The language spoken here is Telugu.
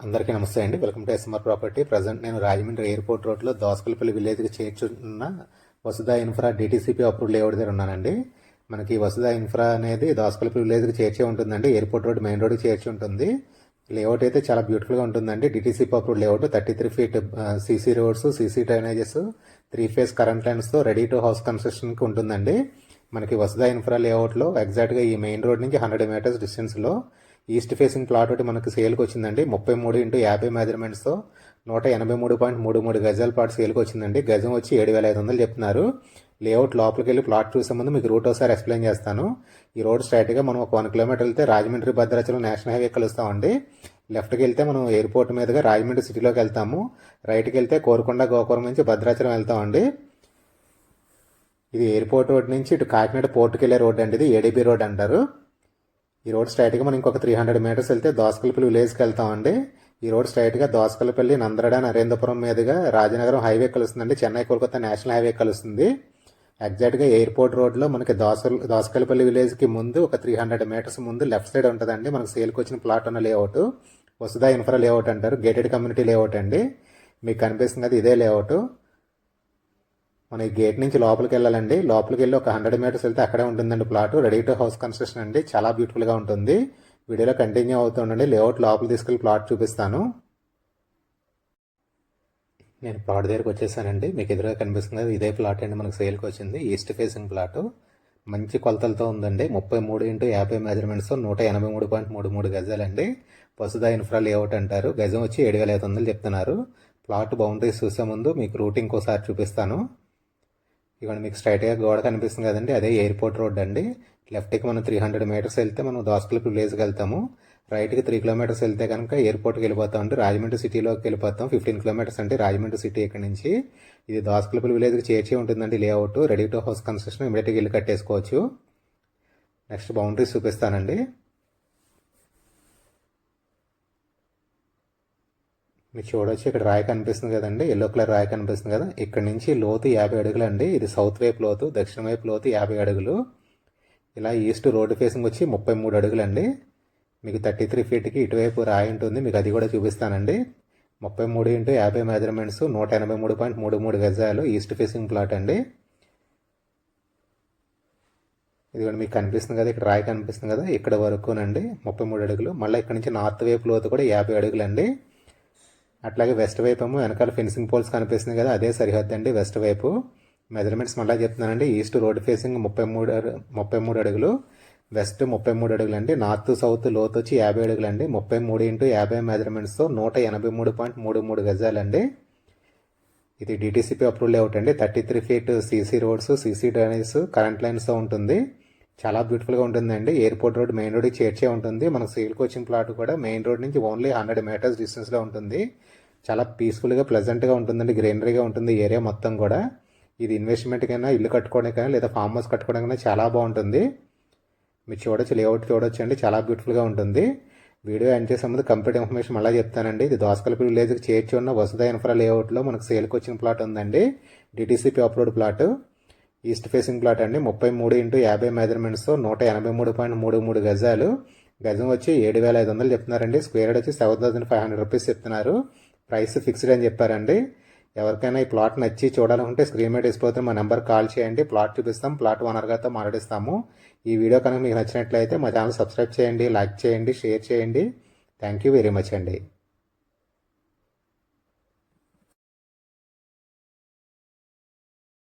అందరికీ నమస్తే అండి. Welcome to SMR property present నేను రాజమండ్రి ఎయిర్పోర్ట్ రోడ్లో దోసకల్పల్లి విలేజ్కి చేర్చున్న Vasudha infra DTCP approve layout దగ్గర ఉన్నానండి. మనకి వసుదా ఇన్ఫ్రా అనేది దోసకల్పల్లి విలేజ్కి చేర్చే ఉంటుందండి. ఎయిర్పోర్ట్ రోడ్ మెయిన్ రోడ్కి చేర్చి ఉంటుంది. లేఅవుట్ అయితే చాలా బ్యూటిఫుల్గా ఉంటుందండి. DTCP approve layout thirty three feet CC roads CC drainages three phase current లైన్స్తో ready to house కన్స్ట్రక్షన్కి ఉంటుందండి. మనకి వసుదా ఇన్ఫ్రా లేఅవుట్లో ఎగ్జాక్ట్గా ఈ మెయిన్ రోడ్ నుంచి హండ్రెడ్ మీటర్స్ డిస్టెన్స్లో ఈస్ట్ ఫేసింగ్ ప్లాట్ ఒకటి మనకి సేల్కి వచ్చిందండి. ముప్పై మూడు ఇంటూ యాభై మెజర్మెంట్స్తో నూట ఎనభై మూడు పాయింట్ మూడు మూడు గజాల ప్లాట్ సేల్కి వచ్చిందండి. గజం వచ్చి ఏడు వేల ఐదు వందలు చెప్తున్నారు. లేఅవుట్ లోపలికి వెళ్ళి ప్లాట్ చూసే ముందు మీకు రూట్ ఒకసారి ఎక్స్ప్లెయిన్ చేస్తాను. ఈ రోడ్ స్ట్రైట్గా మనం ఒక వన్ కిలోమీటర్ వెళ్తే రాజమండ్రి భద్రాచలం నేషనల్ హైవే కలుస్తామండి. లెఫ్ట్కి వెళ్తే మనం ఎయిర్పోర్ట్ మీదుగా రాజమండ్రి సిటీలోకి వెళ్తాము. రైట్కి వెళ్తే కోరుకొండ గోపురం నుంచి భద్రాచలం వెళ్తామండి. ఇది ఎయిర్పోర్ట్ రోడ్ నుంచి ఇటు కాకినాడ పోర్టుకి వెళ్ళే రోడ్ అండి. ఇది ఏడీబీ రోడ్ అంటారు. ఈ రోడ్ స్ట్రైట్గా మనం ఇంకొక త్రీ హండ్రెడ్ మీటర్స్ వెళ్తే దోసకల్పల్లి విలేజ్కి వెళ్తామండి. ఈ రోడ్ స్ట్రైట్గా దోసకల్పల్లి నందరడ నరేంద్రపురం మీదుగా రాజనగరం హైవే కలుస్తుందండి. చెన్నై కోల్కతా నేషనల్ హైవే కలుస్తుంది. ఎగ్జాక్ట్గా ఎయిర్పోర్ట్ రోడ్లో మనకి దోస దోసకల్పల్లి విలేజ్కి ముందు ఒక త్రీ హండ్రెడ్ మీటర్స్ ముందు లెఫ్ట్ సైడ్ ఉంటుందండి. మనకు సేల్కి వచ్చిన ప్లాట్ ఉన్న లేఅవుట్. వసుదా ఇన్ఫ్రా లేఅవుట్ అంటారు. గేటెడ్ కమ్యూనిటీ లేఅవుట్ అండి. మీకు కనిపిస్తుంది కదా ఇదే లేఅవుట్. మన ఈ గేట్ నుంచి లోపలికి వెళ్ళాలండి. లోపలికి వెళ్ళి ఒక హండ్రెడ్ మీటర్స్ వెళ్తే అక్కడే ఉంటుందండి plot ready to house construction అండి. చాలా బ్యూటిఫుల్గా ఉంటుంది. వీడియోలో కంటిన్యూ అవుతుండండి లేఅవుట్ లోపల తీసుకెళ్ళి ప్లాట్ చూపిస్తాను. నేను ప్లాట్ దగ్గరకు వచ్చేసానండి. మీకు ఎదురుగా కనిపిస్తుంది కదా ఇదే ప్లాట్ అండి మనకు సేల్కి వచ్చింది. ఈస్ట్ ఫేసింగ్ ప్లాట్ మంచి కొలతలతో ఉందండి. ముప్పై మూడు ఇంటూ యాభై మెజర్మెంట్స్ నూట ఎనభై మూడు పాయింట్ మూడు మూడు గజాలండి. వసుదా ఇన్ఫ్రా లేఅవుట్ అంటారు. గజం వచ్చి ఏడు వేల ఐదు వందలు చెప్తున్నారు. ప్లాట్ బౌండరీస్ చూసే ముందు మీకు రూటింగ్ ఒకసారి చూపిస్తాను. ఇవన్నీ మీకు స్ట్రైట్గా గోడ కనిపిస్తుంది కదండి అదే ఎయిర్పోర్ట్ రోడ్ అండి. లెఫ్ట్కి మనం త్రీ హండ్రెడ్ మీటర్స్ వెళ్తే మనం దోసకల్పి విలేజ్కి వెళ్తాము. రైట్కి త్రీ కిలోమీటర్స్ వెళ్తే కనుక ఎయిర్పోర్ట్కి వెళ్ళిపోతాం అంటే రాజమండ్రి సిటీలోకి వెళ్ళిపోతాం. ఫిఫ్టీన్ కిలోమీటర్స్ అంటే రాజమండ్రి సిటీ ఇక్కడ నుంచి. ఇది దోసకల్పల్లి విలేజ్కి చేర్చి ఉంటుందండి layout ready to house construction ఇమీడియట్గా ఇల్లు కట్టేసుకోవచ్చు. నెక్స్ట్ బౌండరీస్ చూపిస్తానండి. మీకు చూడొచ్చు ఇక్కడ రాయి కనిపిస్తుంది కదండి ఎల్లో కలర్ రాయి కనిపిస్తుంది కదా. ఇక్కడ నుంచి లోతు యాభై అడుగులు అండి. ఇది సౌత్ వైపు లోతు దక్షిణ వైపు లోతు యాభై అడుగులు. ఇలా ఈస్ట్ రోడ్డు ఫేసింగ్ వచ్చి ముప్పై మూడు అడుగులు అండి. మీకు థర్టీ త్రీ ఫీట్కి ఇటువైపు రాయి ఉంటుంది మీకు అది కూడా చూపిస్తానండి. ముప్పై మూడు ఇంటూ యాభై మెజర్మెంట్స్ నూట ఎనభై మూడు పాయింట్ మూడు మూడు గజాలు ఈస్ట్ ఫేసింగ్ ప్లాట్ అండి. ఇది కూడా మీకు కనిపిస్తుంది కదా ఇక్కడ రాయి కనిపిస్తుంది కదా ఇక్కడ వరకునండి ముప్పై మూడు అడుగులు. మళ్ళీ ఇక్కడ నుంచి నార్త్ వైపు లోతు కూడా యాభై అడుగులు అండి. అట్లాగే వెస్ట్ వైపు ఏమో వెనకాల ఫెన్సింగ్ పోల్స్ కనిపిస్తుంది కదా అదే సరిహద్దు అండి వెస్ట్ వైపు. మెజర్మెంట్స్ మళ్ళీ చెప్తున్నానండి ఈస్ట్ రోడ్ ఫేసింగ్ ముప్పై మూడు ముప్పై మూడు అడుగులు వెస్ట్ ముప్పై మూడు అడుగులు అండి నార్త్ సౌత్ లోత్ వచ్చి యాభై అడుగులు అండి ముప్పై మూడు ఇంటూ యాభై మెజర్మెంట్స్తో నూట ఎనభై మూడు పాయింట్ మూడు మూడు గజాలండి ఇది డిటీసీపీ అప్రూవల్ లేఅవుట్ అండి thirty three feet CC roads CC drainage current లైన్స్తో ఉంటుంది. చాలా బ్యూటిఫుల్గా ఉంటుందండి. ఎయిర్పోర్ట్ రోడ్ మెయిన్ రోడ్కి చేర్చే ఉంటుంది. మనకు సివిల్ కోచింగ్ ప్లాట్ కూడా మెయిన్ రోడ్ నుంచి ఓన్లీ హండ్రెడ్ మీటర్స్ డిస్టెన్స్లో ఉంటుంది. చాలా పీస్ఫుల్గా ప్లెజెంట్గా ఉంటుందండి. గ్రీనరీగా ఉంటుంది ఏరియా మొత్తం కూడా. ఇది ఇన్వెస్ట్మెంట్కైనా ఇల్లు కట్టుకోవడానికైనా లేదా ఫామ్ హౌస్ కట్టుకోవడానికైనా చాలా బాగుంటుంది. మీరు చూడొచ్చు లేఅవుట్ చూడొచ్చు అండి చాలా బ్యూటిఫుల్గా ఉంటుంది. వీడియో ఎండ్ చేసే ముందు కంప్లీట్ ఇన్ఫర్మేషన్ మళ్ళీ చెప్తానండి. ఇది దోసకల్పి విలేజ్కి చేర్చి ఉన్న వసుధ ఇన్ఫ్రా లేఅవుట్లో మనకు సేల్కి వచ్చిన ప్లాట్ ఉందండి. DTCP upload plot east facing plot అండి. ముప్పై మూడు ఇంటూ యాభై మెజర్మెంట్స్తో నూట ఎనభై మూడు పాయింట్ మూడు మూడు గజాలు. గజం వచ్చి ఏడు వేల ఐదు వందలు చెప్తున్నారండి. స్క్వేర్ వచ్చి seven thousand five hundred rupees చెప్తున్నారు. ప్రైస్ ఫిక్స్డ్ అని చెప్పారండి. ఎవరికైనా ఈ ప్లాట్ నచ్చి చూడాలనుకుంటే స్క్రీన్ మీద డిస్పోతే మా నెంబర్ కాల్ చేయండి. ప్లాట్ చూపిస్తాం. ప్లాట్ ఓనర్ గారితో మాట్లాడిస్తాము. ఈ వీడియో కనుక మీకు నచ్చినట్లయితే మా ఛానల్ సబ్స్క్రైబ్ చేయండి లైక్ చేయండి షేర్ చేయండి. థ్యాంక్ యూ వెరీ మచ్ అండి.